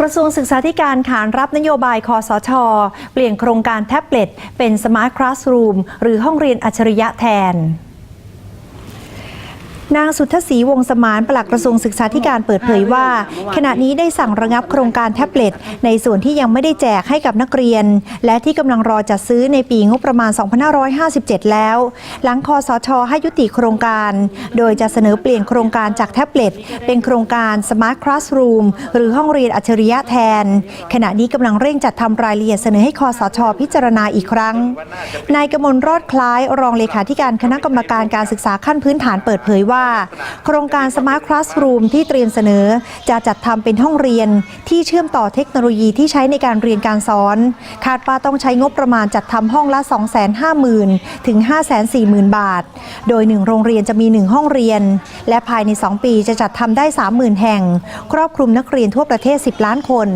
กระทรวงศึกษาธิการขานรับนโยบายคอสช เปลี่ยนโครงการแท็บเล็ตเป็นสมาร์ทคลาสรูมหรือห้องเรียนอัจฉริยะแทน นางสุทธศรีวงสมานปลัดกระทรวงศึกษาธิการเปิดเผยว่า ขณะนี้ได้สั่งระงับโครงการแท็บเล็ต ในส่วนที่ยังไม่ได้แจกให้กับนักเรียน และที่กำลังรอจัดซื้อในปีงบประมาณ 2557 แล้ว หลังคอสชให้ยุติโครงการ โดยจะเสนอเปลี่ยนโครงการจากแท็บเล็ต เป็นโครงการ Smart Classroom หรือห้องเรียนอัจฉริยะแทน ขณะนี้กำลังเร่งจัดทำรายละเอียดเสนอให้คอสชพิจารณาอีกครั้ง นายกมลรอดคล้ายรองเลขาธิการคณะกรรมการการศึกษาขั้นพื้นฐานเปิดเผยว่าว่า โครงการ Smart Classroom ที่เตรียมเสนอ จะจัดทำเป็นห้องเรียนที่เชื่อมต่อเทคโนโลยีที่ใช้ในการเรียนการสอน คาดว่าต้องใช้งบประมาณจัดทำห้องละ 250,000 ถึง 540,000 บาท โดย 1 โรงเรียนจะมี 1 ห้องเรียน และภายใน 2 ปีจะจัดทำได้ 30,000 แห่ง ครอบคลุมนักเรียนทั่วประเทศ 10 ล้านคน